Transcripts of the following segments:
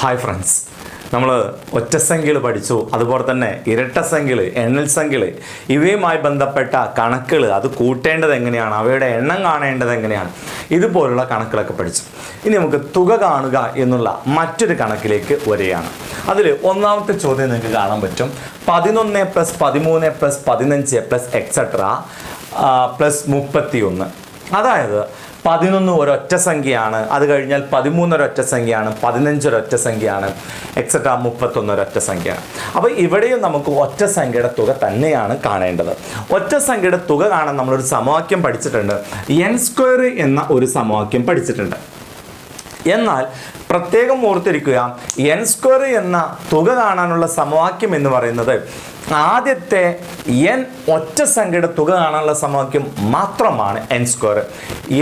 Hi friends നമ്മൾ ഒറ്റസംഖ്യകൾ പഠിച്ചു. അതുപോലെ തന്നെ ഇരട്ടസംഖ്യകൾ എണ്ണൽ സംഖ്യകൾ ഇവയുമായി ബന്ധപ്പെട്ട കണക്കുകൾ അത് കൂട്ടേണ്ടത് എങ്ങനെയാണ്? അവയുടെ എണ്ണം കാണേണ്ടത് എങ്ങനെയാണ്? ഇതുപോലുള്ള കണക്കുകളൊക്കെ പഠിച്ചു. ഇനി നമുക്ക് തുക കാണുക എന്നുള്ള മറ്റൊരു കണക്കിലേക്ക് വരികയാണ്. അതിൽ ഒന്നാമത്തെ ചോദ്യം നിങ്ങൾക്ക് കാണാൻ പറ്റും. പതിനൊന്ന് പ്ലസ് പതിമൂന്ന് പ്ലസ് പതിനഞ്ച് പ്ലസ് എക്സെട്ര പ്ലസ് മുപ്പത്തി ഒന്ന് അതായത് പതിനൊന്ന് ഒരൊറ്റ സംഖ്യയാണ്. അത് കഴിഞ്ഞാൽ പതിമൂന്ന് ഒരൊറ്റ സംഖ്യയാണ്. പതിനഞ്ച് ഒരൊറ്റ സംഖ്യയാണ്. എക്സെട്ര മുപ്പത്തൊന്ന് ഒരൊറ്റ സംഖ്യയാണ്. അപ്പോൾ ഇവിടെയും നമുക്ക് ഒറ്റ സംഖ്യയുടെ തുക തന്നെയാണ് കാണേണ്ടത്. ഒറ്റ സംഖ്യയുടെ തുക കാണാൻ നമ്മളൊരു സമവാക്യം പഠിച്ചിട്ടുണ്ട്. എൻ സ്ക്വയർ എന്ന ഒരു സമവാക്യം പഠിച്ചിട്ടുണ്ട്. എന്നാൽ പ്രത്യേകം ഓർത്തിരിക്കുക. എൻ സ്ക്വയർ എന്ന തുക കാണാനുള്ള സമവാക്യം എന്ന് പറയുന്നത് ആദ്യത്തെ എൻ ഒറ്റ സംഖ്യയുടെ തുക കാണാനുള്ള സമവാക്യം മാത്രമാണ് എൻ സ്ക്വയർ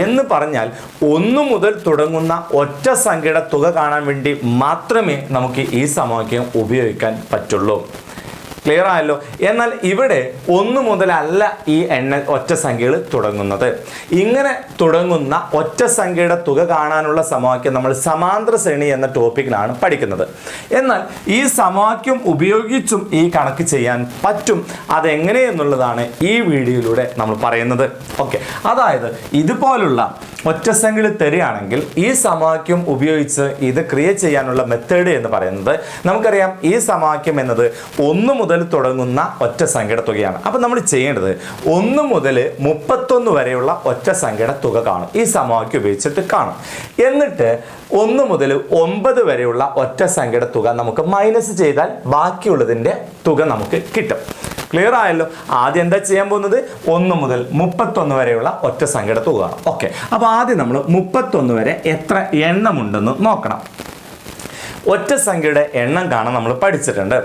എന്ന് പറഞ്ഞാൽ ഒന്ന് മുതൽ തുടങ്ങുന്ന ഒറ്റ സംഖ്യയുടെ തുക കാണാൻ വേണ്ടി മാത്രമേ നമുക്ക് ഈ സമവാക്യം ഉപയോഗിക്കാൻ പറ്റുള്ളൂ. ക്ലിയർ ആയല്ലോ. എന്നാൽ ഇവിടെ ഒന്ന് മുതലല്ല ഈ എണ്ണ ഒറ്റ സംഖ്യകൾ തുടങ്ങുന്നത്. ഇങ്ങനെ തുടങ്ങുന്ന ഒറ്റ സംഖ്യയുടെ തുക കാണാനുള്ള സമവാക്യം നമ്മൾ സമാന്തര ശ്രേണി എന്ന ടോപ്പിക്കിലാണ് പഠിക്കുന്നത്. എന്നാൽ ഈ സമവാക്യം ഉപയോഗിച്ചും ഈ കണക്ക് ചെയ്യാൻ പറ്റും. അതെങ്ങനെയെന്നുള്ളതാണ് ഈ വീഡിയോയിലൂടെ നമ്മൾ പറയുന്നത്. ഓക്കെ. അതായത് ഇതുപോലുള്ള ഒറ്റ സംഖ്യകൾ തരികയാണെങ്കിൽ ഈ സമവാക്യം ഉപയോഗിച്ച് ഇത് ക്രിയേറ്റ് ചെയ്യാനുള്ള മെത്തേഡ് എന്ന് പറയുന്നത് നമുക്കറിയാം. ഈ സമവാക്യം എന്നത് ഒന്ന് മുതൽ തുടങ്ങുന്ന ഒറ്റ സംഖ്യയുടെ തുകയാണ്. അപ്പം നമ്മൾ ചെയ്യേണ്ടത് ഒന്ന് മുതൽ മുപ്പത്തൊന്ന് വരെയുള്ള ഒറ്റ സംഖ്യയുടെ തുക കാണും. ഈ സമവാക്യം ഉപയോഗിച്ചിട്ട് കാണും. എന്നിട്ട് ഒന്ന് മുതൽ ഒമ്പത് വരെയുള്ള ഒറ്റ സംഖ്യയുടെ തുക നമുക്ക് മൈനസ് ചെയ്താൽ ബാക്കിയുള്ളതിന്റെ തുക നമുക്ക് കിട്ടും. ക്ലിയർ ആയല്ലോ? ആദ്യം എന്താ ചെയ്യാൻ പോകുന്നത്? ഒന്ന് മുതൽ മുപ്പത്തൊന്ന് വരെയുള്ള ഒറ്റ സംഖ്യയുടെ തുക ഓക്കെ അപ്പോൾ ആദ്യം നമ്മൾ മുപ്പത്തൊന്ന് വരെ എത്ര എണ്ണമുണ്ടെന്ന് നോക്കണം. ഒറ്റ സംഖ്യയുടെ എണ്ണം കാണാൻ നമ്മൾ പഠിച്ചിട്ടുണ്ട്.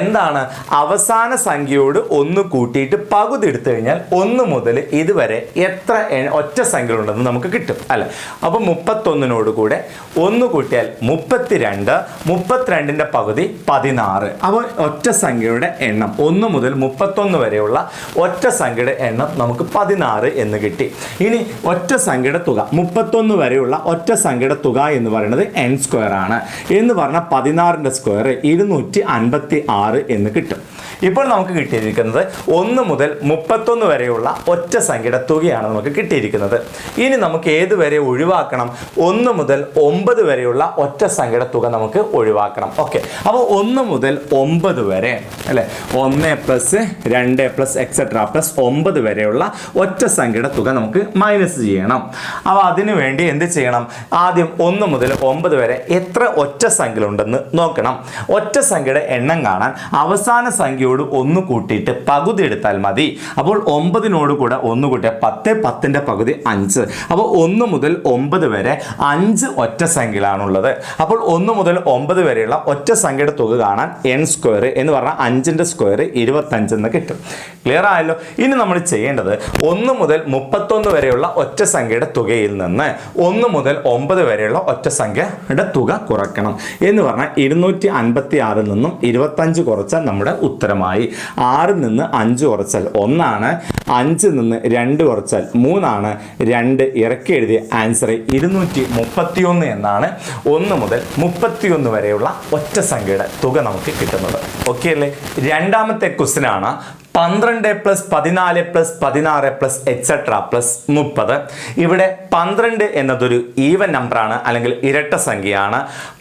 എന്താണ്? അവസാന സംഖ്യയോട് ഒന്ന് കൂട്ടിയിട്ട് പകുതി എടുത്തു കഴിഞ്ഞാൽ ഒന്ന് മുതൽ ഇതുവരെ എത്ര ഒറ്റ സംഖ്യകളുണ്ടെന്ന് നമുക്ക് കിട്ടും അല്ല? അപ്പോൾ മുപ്പത്തൊന്നിനോട് കൂടെ ഒന്ന് കൂട്ടിയാൽ മുപ്പത്തിരണ്ട് മുപ്പത്തിരണ്ടിന്റെ പകുതി പതിനാറ്. അപ്പോൾ ഒറ്റ സംഖ്യയുടെ എണ്ണം ഒന്ന് മുതൽ മുപ്പത്തൊന്ന് വരെയുള്ള ഒറ്റ സംഖ്യയുടെ എണ്ണം നമുക്ക് പതിനാറ് എന്ന് കിട്ടി. ഇനി ഒറ്റ സംഖ്യയുടെ തുക മുപ്പത്തൊന്ന് വരെയുള്ള ഒറ്റ സംഖ്യയുടെ തുക എന്ന് പറയുന്നത് എൻ സ്ക്വയർ ആണ്. എന്ന് പറഞ്ഞാൽ പതിനാറിന്റെ സ്ക്വയർ ഇരുന്നൂറ്റി അൻപത്തി ആറ് എന്ന് കിട്ടും. ഇപ്പോൾ നമുക്ക് കിട്ടിയിരിക്കുന്നത് ഒന്ന് മുതൽ മുപ്പത്തൊന്ന് വരെയുള്ള ഒറ്റ സംഖ്യയുടെ തുകയാണ് നമുക്ക് കിട്ടിയിരിക്കുന്നത്. ഇനി നമുക്ക് ഏത് വരെ ഒഴിവാക്കണം? ഒന്ന് മുതൽ ഒമ്പത് വരെയുള്ള ഒറ്റ സംഖ്യയുടെ തുക നമുക്ക് ഒഴിവാക്കണം. ഓക്കെ. അപ്പോൾ ഒന്ന് മുതൽ ഒമ്പത് വരെ അല്ലേ? ഒന്ന് പ്ലസ് രണ്ട് പ്ലസ് എക്സെട്ര പ്ലസ് ഒമ്പത് വരെയുള്ള ഒറ്റ സംഖ്യയുടെ തുക നമുക്ക് മൈനസ് ചെയ്യണം. അപ്പോൾ അതിനു വേണ്ടി എന്ത് ചെയ്യണം? ആദ്യം ഒന്ന് മുതൽ ഒമ്പത് വരെ എത്ര ഒറ്റ സംഖ്യ ഉണ്ടെന്ന് നോക്കണം. ഒറ്റ സംഖ്യയുടെ എണ്ണം കാണാൻ അവസാന സംഖ്യയോട് ഒന്ന് കൂട്ടിയിട്ട് പകുതി എടുത്താൽ മതി. അപ്പോൾ ഒമ്പതിനോട് കൂടെ ഒന്ന് കൂട്ടിയാൽ പത്ത് പത്തിന്റെ പകുതി അഞ്ച്. അപ്പോൾ ഒന്ന് മുതൽ ഒമ്പത് വരെ അഞ്ച് ഒറ്റ സംഖ്യയിലാണുള്ളത്. അപ്പോൾ ഒന്ന് മുതൽ ഒമ്പത് വരെയുള്ള ഒറ്റ സംഖ്യയുടെ തുക കാണാൻ എൻ സ്ക്വയർ എന്ന് പറഞ്ഞാൽ അഞ്ചിന്റെ സ്ക്വയർ ഇരുപത്തഞ്ച് എന്ന് കിട്ടും. ക്ലിയർ ആയല്ലോ? ഇനി നമ്മൾ ചെയ്യേണ്ടത് ഒന്ന് മുതൽ മുപ്പത്തൊന്ന് വരെയുള്ള ഒറ്റ സംഖ്യയുടെ തുകയിൽ നിന്ന് ഒന്ന് മുതൽ ഒമ്പത് വരെയുള്ള ഒറ്റ സംഖ്യയുടെ തുക കുറയ്ക്കണം എന്ന് പറഞ്ഞാൽ ഇരുന്നൂറ്റി അൻപത്തി ആറിൽ നിന്നും ഇരുപത്തഞ്ച് കുറച്ചാൽ നമ്മുടെ ഉത്തരമായി ആറിൽ നിന്ന് അഞ്ച് കുറച്ചാൽ ഒന്നാണ് അഞ്ചിൽ നിന്ന് രണ്ട് കുറച്ചാൽ മൂന്നാണ് രണ്ട് ഇറക്കി എഴുതിയ ആൻസർ ഇരുന്നൂറ്റി മുപ്പത്തിയൊന്ന് എന്നാണ് ഒന്ന് മുതൽ മുപ്പത്തിയൊന്ന് വരെയുള്ള ഒറ്റ സംഖ്യയുടെ തുക നമുക്ക് കിട്ടുന്നത്. ഓക്കെ അല്ലേ? രണ്ടാമത്തെ ക്വസ്റ്റ്യൻ ആണ് പന്ത്രണ്ട് പ്ലസ് പതിനാല് പ്ലസ് പതിനാറ് പ്ലസ് എക്സെട്ര പ്ലസ് മുപ്പത്. ഇവിടെ പന്ത്രണ്ട് എന്നതൊരു ഈവൻ നമ്പറാണ് അല്ലെങ്കിൽ ഇരട്ട സംഖ്യയാണ്.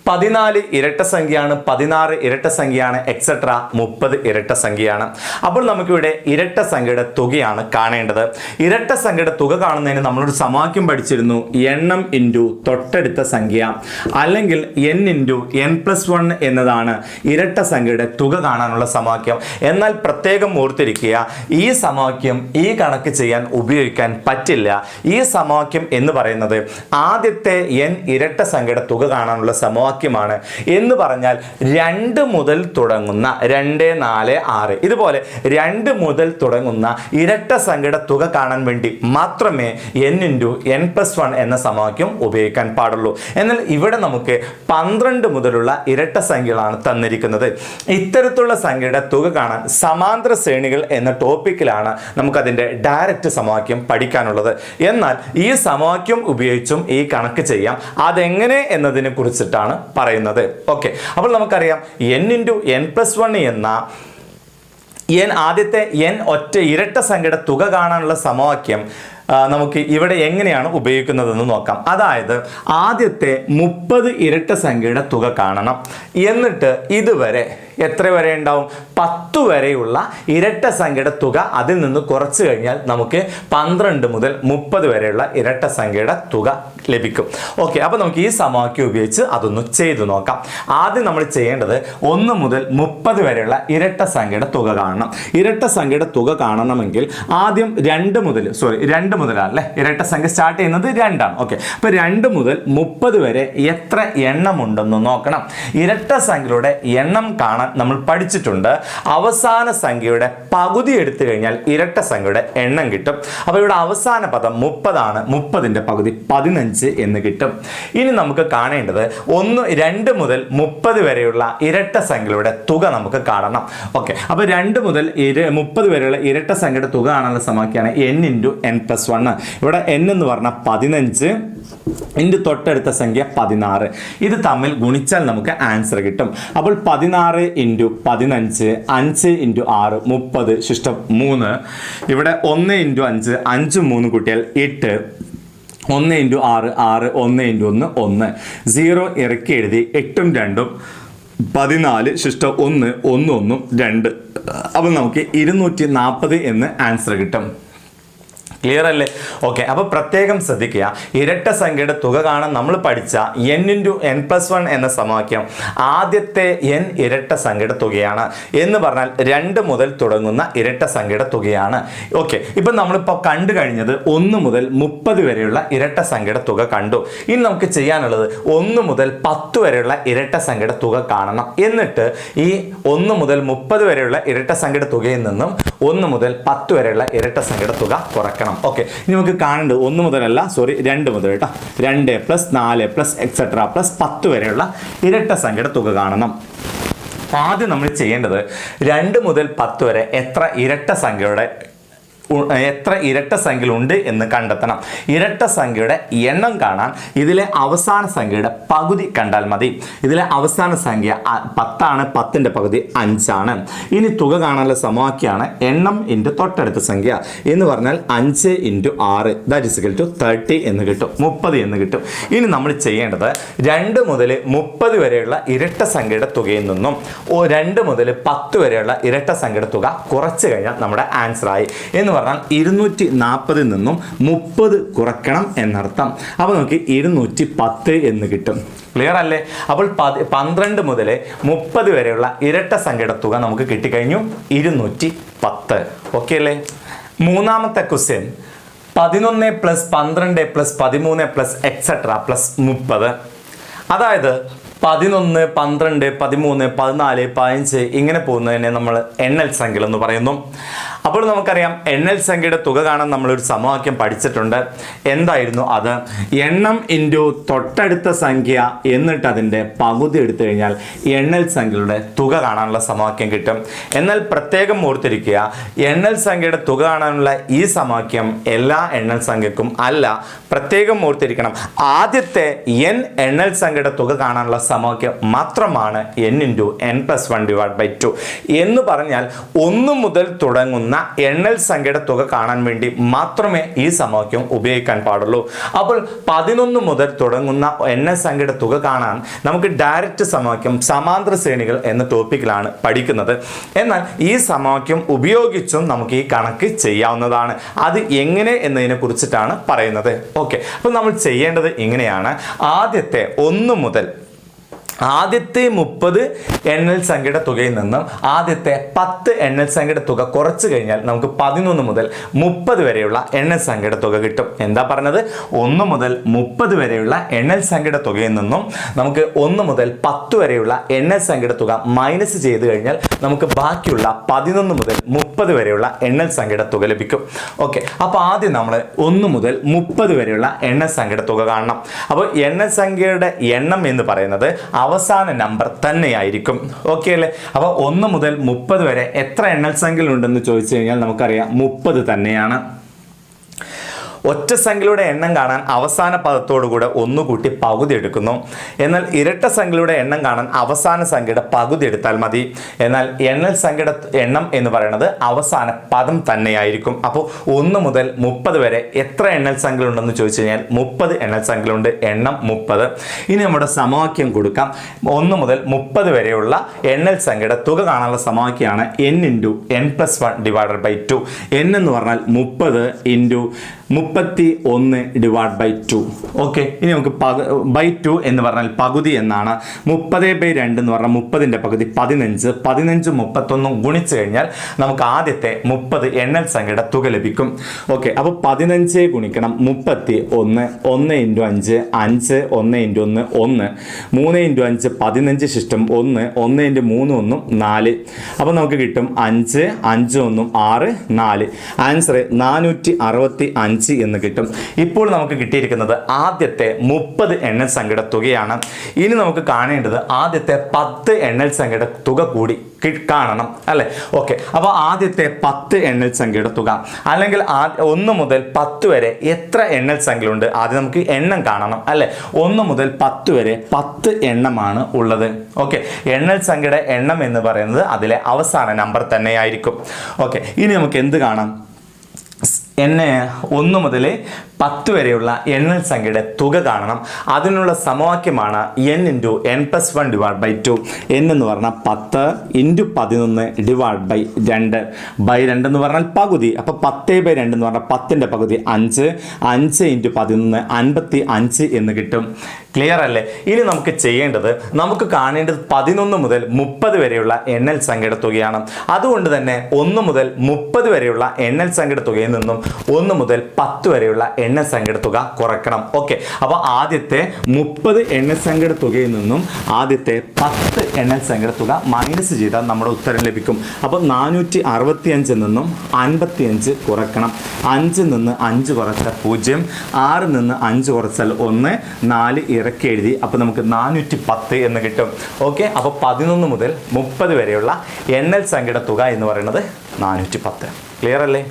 പതിനാല് ഇരട്ട സംഖ്യയാണ് പതിനാറ് ഇരട്ട സംഖ്യയാണ് എക്സെട്ര മുപ്പത് ഇരട്ട സംഖ്യയാണ്. അപ്പോൾ നമുക്കിവിടെ ഇരട്ട സംഖ്യയുടെ തുകയാണ് കാണേണ്ടത്. ഇരട്ട സംഖ്യയുടെ തുക കാണുന്നതിന് നമ്മളൊരു സമവാക്യം പഠിച്ചിരുന്നു എണ്ണം ഇന്റു തൊട്ടടുത്ത സംഖ്യ. അല്ലെങ്കിൽ N into N plus one എന്നതാണ് ഇരട്ട സംഖ്യയുടെ തുക കാണാനുള്ള സമവാക്യം. എന്നാൽ പ്രത്യേകം ഓർത്തിരിക്കുക ഈ സമവാക്യം ഈ കണക്ക് ചെയ്യാൻ ഉപയോഗിക്കാൻ പറ്റില്ല. ഈ സമവാക്യം എന്ന് പറയുന്നത് ആദ്യത്തെ എൻ ഇരട്ട സംഖ്യയുടെ തുക കാണാനുള്ള സമവാക്യമാണ് എന്ന് പറഞ്ഞാൽ രണ്ട് മുതൽ തുടങ്ങുന്ന രണ്ട് നാല് ആറ്. ഇതുപോലെ രണ്ട് മുതൽ തുടങ്ങുന്ന ഇരട്ട സംഖ്യയുടെ തുക കാണാൻ വേണ്ടി മാത്രമേ N into N plus one എന്ന സമവാക്യം ഉപയോഗിക്കാൻ പാടുള്ളൂ. എന്നാൽ ഇവിടെ നമുക്ക് പന്ത്രണ്ട് മുതലുള്ള ഇരട്ട സംഖ്യകളാണ് തന്നിരിക്കുന്നത്. ഇത്തരത്തിലുള്ള സംഖ്യയുടെ തുക കാണാൻ സമാന്തര ശ്രേണികൾ എന്ന ടോപ്പിക്കിലാണ് നമുക്കതിന്റെ ഡയറക്റ്റ് സമവാക്യം പഠിക്കാനുള്ളത്. എന്നാൽ ഈ സമവാക്യം ഉപയോഗിച്ചും ഈ കണക്ക് ചെയ്യാം. അതെങ്ങനെ എന്നതിനെ കുറിച്ചിട്ടാണ് പറയുന്നത്. ഓക്കെ അപ്പോൾ നമുക്കറിയാം N into N plus one എന്ന എൻ ആദ്യത്തെ എൻ ഒറ്റ ഇരട്ട സംഖ്യയുടെ തുക കാണാനുള്ള സമവാക്യം നമുക്ക് ഇവിടെ എങ്ങനെയാണ് ഉപയോഗിക്കുന്നതെന്ന് നോക്കാം. അതായത് ആദ്യത്തെ മുപ്പത് ഇരട്ട സംഖ്യയുടെ തുക കാണണം. എന്നിട്ട് ഇതുവരെ എത്ര വരെ ഉണ്ടാവും? പത്ത് വരെയുള്ള ഇരട്ട സംഖ്യയുടെ തുക അതിൽ നിന്ന് കുറച്ച് കഴിഞ്ഞാൽ നമുക്ക് പന്ത്രണ്ട് മുതൽ മുപ്പത് വരെയുള്ള ഇരട്ട സംഖ്യയുടെ തുക ലഭിക്കും. ഓക്കെ അപ്പോൾ നമുക്ക് ഈ സമവാക്യം ഉപയോഗിച്ച് അതൊന്ന് ചെയ്തു നോക്കാം. ആദ്യം നമ്മൾ ചെയ്യേണ്ടത് ഒന്ന് മുതൽ മുപ്പത് വരെയുള്ള ഇരട്ട സംഖ്യയുടെ തുക കാണണം. ഇരട്ട സംഖ്യയുടെ തുക കാണണമെങ്കിൽ ആദ്യം രണ്ട് മുതൽ സോറി രണ്ട് മുതലാണ് അല്ലേ? ഇരട്ട സംഖ്യ സ്റ്റാർട്ട് ചെയ്യുന്നത് രണ്ടാണ്. ഓക്കെ അപ്പോൾ രണ്ട് മുതൽ മുപ്പത് വരെ എത്ര എണ്ണം ഉണ്ടെന്ന് നോക്കണം. ഇരട്ട സംഖ്യയുടെ എണ്ണം കാണാൻ നമ്മൾ പഠിച്ചിട്ടുണ്ട്. അവസാന സംഖ്യയുടെ പകുതി എടുത്തു കഴിഞ്ഞാൽ ഇരട്ട സംഖ്യയുടെ എണ്ണം കിട്ടും. അപ്പോൾ ഇവിടെ അവസാന പദം മുപ്പതാണ്. മുപ്പതിന്റെ പകുതി പതിനഞ്ച് എന്ന് കിട്ടും. ഇനി നമുക്ക് കാണേണ്ടത് ഒന്ന് രണ്ട് മുതൽ മുപ്പത് വരെയുള്ള ഇരട്ട സംഖ്യയുടെ തുക നമുക്ക് കാണണം. ഓക്കെ. അപ്പോൾ രണ്ട് മുതൽ ഇര മുപ്പത് വരെയുള്ള ഇരട്ട സംഖ്യയുടെ തുക കാണാനുള്ള സമവാക്യമാണ് N into N plus one ഇവിടെ എൻ എന്ന് പറഞ്ഞാൽ പതിനഞ്ച് ഇന്റു തൊട്ടടുത്ത സംഖ്യ പതിനാറ്. ഇത് തമ്മിൽ ഗുണിച്ചാൽ നമുക്ക് ആൻസർ കിട്ടും. അപ്പോൾ പതിനാറ് ഇന്റു പതിനഞ്ച് അഞ്ച് ഇന്റു ആറ് മുപ്പത് ശിഷ്ടം മൂന്ന്. ഇവിടെ ഒന്ന് ഇന്റു അഞ്ച് അഞ്ച് മൂന്ന് കൂട്ടിയാൽ എട്ട്. ഒന്ന് ഇന്റു ആറ് ആറ് ഒന്ന് ഇന്റു ഒന്ന് ഒന്ന്. സീറോ ഇറക്കി എഴുതി എട്ടും രണ്ടും. പതിനാല് ശിഷ്ടം ഒന്ന് ഒന്ന് ഒന്നും രണ്ട്. അപ്പോൾ നമുക്ക് ഇരുന്നൂറ്റി നാൽപ്പത് എന്ന് ആൻസർ കിട്ടും. ക്ലിയർ അല്ലേ? ഓക്കെ അപ്പോൾ പ്രത്യേകം ശ്രദ്ധിക്കുക. ഇരട്ട സംഖ്യയുടെ തുക കാണാൻ നമ്മൾ പഠിച്ച N into N plus one എന്ന സമവാക്യം ആദ്യത്തെ എൻ ഇരട്ട സംഖ്യയുടെ തുകയാണ്. എന്ന് പറഞ്ഞാൽ രണ്ട് മുതൽ തുടങ്ങുന്ന ഇരട്ട സംഖ്യയുടെ തുകയാണ്. ഓക്കെ ഇപ്പം നമ്മളിപ്പോൾ കണ്ടു കഴിഞ്ഞത് ഒന്ന് മുതൽ മുപ്പത് വരെയുള്ള ഇരട്ട സംഖ്യയുടെ തുക കണ്ടു. ഇനി നമുക്ക് ചെയ്യാനുള്ളത് ഒന്ന് മുതൽ പത്ത് വരെയുള്ള ഇരട്ട സംഖ്യയുടെ തുക കാണണം. എന്നിട്ട് ഈ ഒന്ന് മുതൽ മുപ്പത് വരെയുള്ള ഇരട്ട സംഖ്യയുടെ തുകയിൽ നിന്നും ഒന്ന് മുതൽ പത്ത് വരെയുള്ള ഇരട്ട സംഖ്യയുടെ തുക കുറയ്ക്കണം ഓക്കെ ഇനി നമുക്ക് കാണേണ്ടത് ഒന്ന് മുതലല്ല സോറി രണ്ട് മുതൽ കേട്ടോ. രണ്ട് പ്ലസ് നാല് പ്ലസ് എക്സെട്ര പ്ലസ് പത്ത് വരെയുള്ള ഇരട്ട സംഖ്യയുടെ തുക കാണണം. ആദ്യം നമ്മൾ ചെയ്യേണ്ടത് രണ്ട് മുതൽ പത്ത് വരെ എത്ര ഇരട്ട സംഖ്യയുടെ എത്ര ഇരട്ട സംഖ്യ ഉണ്ട് എന്ന് കണ്ടെത്തണം. ഇരട്ട സംഖ്യയുടെ എണ്ണം കാണാൻ ഇതിലെ അവസാന സംഖ്യയുടെ പകുതി കണ്ടാൽ മതി. ഇതിലെ അവസാന സംഖ്യ പത്താണ് പത്തിന്റെ പകുതി അഞ്ചാണ്. ഇനി തുക കാണാനുള്ള സമവാക്യമാണ് എണ്ണം ഇന്റു തൊട്ടടുത്ത സംഖ്യ. എന്ന് പറഞ്ഞാൽ അഞ്ച് ഇന്റു ആറ്. ദാറ്റ് ഇസ് ടു തേർട്ടി എന്ന് കിട്ടും. മുപ്പത് എന്ന് കിട്ടും. ഇനി നമ്മൾ ചെയ്യേണ്ടത് രണ്ട് മുതൽ മുപ്പത് വരെയുള്ള ഇരട്ട സംഖ്യയുടെ തുകയിൽ നിന്നും ഓ രണ്ട് മുതൽ പത്ത് വരെയുള്ള ഇരട്ട സംഖ്യയുടെ തുക കുറച്ച് കഴിഞ്ഞാൽ നമ്മുടെ ആൻസർ ആയി. എന്ന് പറഞ്ഞാൽ ഇരുന്നൂറ്റി നാൽപ്പതിൽ നിന്നും മുപ്പത് കുറയ്ക്കണം എന്നർത്ഥം. അപ്പോൾ നമുക്ക് ഇരുന്നൂറ്റി പത്ത് എന്ന് കിട്ടും. ക്ലിയർ അല്ലേ? അപ്പോൾ പന്ത്രണ്ട് മുതൽ മുപ്പത് വരെയുള്ള ഇരട്ട സംഖ്യയുടെ തുക നമുക്ക് കിട്ടിക്കഴിഞ്ഞു ഇരുന്നൂറ്റി പത്ത്. ഓക്കെ അല്ലേ? മൂന്നാമത്തെ ക്വസ്റ്റ്യൻ പതിനൊന്ന് പ്ലസ് പന്ത്രണ്ട് പ്ലസ് പതിമൂന്ന് പ്ലസ് എക്സെട്ര പ്ലസ് മുപ്പത്. അതായത് പതിനൊന്ന് പന്ത്രണ്ട് പതിമൂന്ന് പതിനാല് പതിനഞ്ച് ഇങ്ങനെ പോകുന്നതിനെ നമ്മൾ എണ്ണൽ സംഖ്യകൾ എന്ന് പറയുന്നു. അപ്പോൾ നമുക്കറിയാം എണ്ണൽ സംഖ്യയുടെ തുക കാണാൻ നമ്മളൊരു സമവാക്യം പഠിച്ചിട്ടുണ്ട്. എന്തായിരുന്നു അത്? എണ്ണം ഇന്റു തൊട്ടടുത്ത സംഖ്യ എന്നിട്ട് അതിന്റെ പകുതി എടുത്തു കഴിഞ്ഞാൽ എണ്ണൽ സംഖ്യയുടെ തുക കാണാനുള്ള സമവാക്യം കിട്ടും. എന്നാൽ പ്രത്യേകം ഓർത്തിരിക്കുക എണ്ണൽ സംഖ്യയുടെ തുക കാണാനുള്ള ഈ സമവാക്യം എല്ലാ എണ്ണൽ സംഖ്യക്കും അല്ല. പ്രത്യേകം ഓർത്തിരിക്കണം ആദ്യത്തെ എൻ എണ്ണൽ സംഖ്യയുടെ തുക കാണാനുള്ള സമവാക്യം മാത്രമാണ് N into N plus one divide by two എന്ന് പറഞ്ഞാൽ ഒന്ന് മുതൽ തുടങ്ങുന്ന എണ്ണൽ സംഖ്യയുടെ തുക കാണാൻ വേണ്ടി മാത്രമേ ഈ സമവാക്യം ഉപയോഗിക്കാൻ പാടുള്ളൂ. അപ്പോൾ പതിനൊന്ന് മുതൽ തുടങ്ങുന്ന എണ്ണൽ സംഖ്യയുടെ തുക കാണാൻ നമുക്ക് ഡയറക്റ്റ് സമവാക്യം സമാന്തര ശ്രേണികൾ എന്ന ടോപ്പിക്കിലാണ് പഠിക്കുന്നത്. എന്നാൽ ഈ സമവാക്യം ഉപയോഗിച്ചും നമുക്ക് ഈ കണക്ക് ചെയ്യാവുന്നതാണ്. അത് എങ്ങനെ എന്നതിനെ കുറിച്ചിട്ടാണ് പറയുന്നത്. ഓക്കെ അപ്പോൾ നമ്മൾ ചെയ്യേണ്ടത് ഇങ്ങനെയാണ്. ആദ്യത്തെ ഒന്ന് മുതൽ ആദ്യത്തെ മുപ്പത് എണ്ണൽ സംഖ്യയുടെ തുകയിൽ നിന്നും ആദ്യത്തെ പത്ത് എണ്ണൽ സംഖ്യയുടെ തുക കുറച്ച് കഴിഞ്ഞാൽ നമുക്ക് പതിനൊന്ന് മുതൽ മുപ്പത് വരെയുള്ള എണ്ണൽ സംഖ്യയുടെ തുക കിട്ടും. എന്താ പറഞ്ഞത്? ഒന്ന് മുതൽ മുപ്പത് വരെയുള്ള എണ്ണൽ സംഖ്യയുടെ തുകയിൽ നിന്നും നമുക്ക് ഒന്ന് മുതൽ പത്ത് വരെയുള്ള എണ്ണൽ സംഖ്യയുടെ തുക മൈനസ് ചെയ്ത് കഴിഞ്ഞാൽ നമുക്ക് ബാക്കിയുള്ള പതിനൊന്ന് മുതൽ മുപ്പത് വരെയുള്ള എണ്ണൽ സംഖ്യയുടെ തുക ലഭിക്കും. ഓക്കെ അപ്പോൾ ആദ്യം നമ്മൾ ഒന്ന് മുതൽ മുപ്പത് വരെയുള്ള എണ്ണൽ സംഖ്യയുടെ തുക കാണണം. അപ്പോൾ എണ്ണൽ സംഖ്യയുടെ എണ്ണം എന്ന് പറയുന്നത് അവസാന നമ്പർ തന്നെയായിരിക്കും. ഓക്കെ അല്ലേ? അപ്പോൾ ഒന്ന് മുതൽ മുപ്പത് വരെ എത്ര എണ്ണൽ സംഖ്യകളുണ്ടെന്ന് ചോദിച്ചു കഴിഞ്ഞാൽ നമുക്കറിയാം മുപ്പത് തന്നെയാണ്. ഒറ്റ സംഖ്യയുടെ എണ്ണം കാണാൻ അവസാന പദത്തോടുകൂടെ ഒന്നുകൂട്ടി പകുതി എടുക്കുന്നു. എന്നാൽ ഇരട്ട സംഖ്യയുടെ എണ്ണം കാണാൻ അവസാന സംഖ്യയുടെ പകുതി എടുത്താൽ മതി. എന്നാൽ എണ്ണൽ സംഖ്യയുടെ എണ്ണം എന്ന് പറയുന്നത് അവസാന പദം തന്നെയായിരിക്കും. അപ്പോൾ ഒന്ന് മുതൽ മുപ്പത് വരെ എത്ര എണ്ണൽ സംഖ്യ ഉണ്ടെന്ന് ചോദിച്ചു കഴിഞ്ഞാൽ മുപ്പത് എണ്ണൽ ഉണ്ട് എണ്ണം മുപ്പത്. ഇനി നമ്മുടെ സമവാക്യം കൊടുക്കാം. ഒന്ന് മുതൽ മുപ്പത് വരെയുള്ള എണ്ണൽ സംഖ്യയുടെ തുക കാണാനുള്ള സമവാക്യമാണ് N into N plus one divided by two N എന്ന് പറഞ്ഞാൽ മുപ്പത് ഇന്റു മുപ്പത്തി ഒന്ന് ഡിവൈഡ് ബൈ ടു ഓക്കെ ഇനി നമുക്ക് ബൈ ടു എന്ന് പറഞ്ഞാൽ പകുതി എന്നാണ്. മുപ്പത് ബൈ രണ്ട് എന്ന് പറഞ്ഞാൽ മുപ്പതിന്റെ പകുതി പതിനഞ്ച്. പതിനഞ്ച് മുപ്പത്തൊന്നും ഗുണിച്ച് കഴിഞ്ഞാൽ നമുക്ക് ആദ്യത്തെ മുപ്പത് എണ്ണൽ സംഖ്യയുടെ തുക ലഭിക്കും. ഓക്കെ അപ്പോൾ പതിനഞ്ച് ഗുണിക്കണം മുപ്പത്തി ഒന്ന് ഒന്ന് ഇന്റു അഞ്ച് അഞ്ച് ഒന്ന് ഇന്റു ഒന്ന് ഒന്ന്. മൂന്ന് ഇന്റു അഞ്ച് പതിനഞ്ച് ശിഷ്ടം ഒന്ന് ഒന്ന് ഇന്റു മൂന്ന് ഒന്നും നാല്. അപ്പോൾ നമുക്ക് കിട്ടും അഞ്ച് അഞ്ച് ഒന്നും ആറ് നാല്. ആൻസർ നാനൂറ്റി അറുപത്തി അഞ്ച് എന്ന് കിട്ടും. ഇപ്പോൾ നമുക്ക് കിട്ടിയിരിക്കുന്നത് ആദ്യത്തെ മുപ്പത് എണ്ണൽ സംഖ്യയുടെ തുകയാണ്. ഇനി നമുക്ക് കാണേണ്ടത് ആദ്യത്തെ പത്ത് എണ്ണൽ സംഖ്യയുടെ തുക കൂടി കാണണം അല്ലേ? ഓക്കെ അപ്പോൾ ആദ്യത്തെ പത്ത് എണ്ണൽ സംഖ്യയുടെ തുക. അല്ലെങ്കിൽ ഒന്ന് മുതൽ പത്ത് വരെ എത്ര എണ്ണൽ സംഖ്യയുണ്ട് ആദ്യം നമുക്ക് എണ്ണം കാണണം അല്ലേ? ഒന്ന് മുതൽ പത്ത് വരെ പത്ത് എണ്ണമാണ് ഉള്ളത്. ഓക്കെ എണ്ണൽ സംഖ്യയുടെ എണ്ണം എന്ന് പറയുന്നത് അതിലെ അവസാന നമ്പർ തന്നെയായിരിക്കും. ഓക്കെ ഇനി നമുക്ക് എന്ത് കാണാം? എന്നെ ഒന്ന് മുതൽ പത്ത് വരെയുള്ള എണ്ണൽ സംഖ്യയുടെ തുക കാണണം. അതിനുള്ള സമവാക്യമാണ് N into N plus one divide by two N എന്ന് പറഞ്ഞാൽ പത്ത് ഇന്റു പതിനൊന്ന് ഡിവൈഡ് ബൈ രണ്ട്. ബൈ രണ്ട് എന്ന് പറഞ്ഞാൽ പകുതി. അപ്പോൾ പത്ത് ബൈ രണ്ട് എന്ന് പറഞ്ഞാൽ പത്തിന്റെ പകുതി അഞ്ച്. അഞ്ച് ഇന്റു പതിനൊന്ന് അൻപത്തി അഞ്ച് എന്ന് കിട്ടും. ക്ലിയർ അല്ലേ? ഇനി നമുക്ക് ചെയ്യേണ്ടത് നമുക്ക് കാണേണ്ടത് പതിനൊന്ന് മുതൽ മുപ്പത് വരെയുള്ള എണ്ണൽ സംഖ്യയുടെ തുകയാണ്. അതുകൊണ്ട് തന്നെ ഒന്ന് മുതൽ മുപ്പത് വരെയുള്ള എണ്ണൽ സംഖ്യയുടെ തുകയിൽ നിന്നും ഒന്ന് മുതൽ പത്ത് വരെയുള്ള എണ്ണൽ സംഖ്യയുടെ തുക കുറയ്ക്കണം. ഓക്കെ അപ്പോൾ ആദ്യത്തെ മുപ്പത് എണ്ണൽ സംഖ്യയുടെ തുകയിൽ നിന്നും ആദ്യത്തെ പത്ത് എണ്ണൽ സംഖ്യയുടെ തുക മൈനസ് ചെയ്താൽ നമ്മുടെ ഉത്തരം ലഭിക്കും. അപ്പോൾ നാനൂറ്റി അറുപത്തി അഞ്ചിൽ നിന്നും അൻപത്തി അഞ്ച് കുറയ്ക്കണം അഞ്ചിൽ നിന്ന് അഞ്ച് കുറച്ചാൽ പൂജ്യം. ആറിൽ നിന്ന് അഞ്ച് കുറച്ചാൽ ഒന്ന്. നാല് ഇറക്കി എഴുതി. അപ്പോൾ നമുക്ക് നാനൂറ്റി പത്ത് എന്ന് കിട്ടും. ഓക്കെ? അപ്പോൾ പതിനൊന്ന് മുതൽ മുപ്പത് വരെയുള്ള എണ്ണൽ തുക എന്ന് പറയുന്നത് നാനൂറ്റി പത്ത് ക്ലിയർ അല്ലേ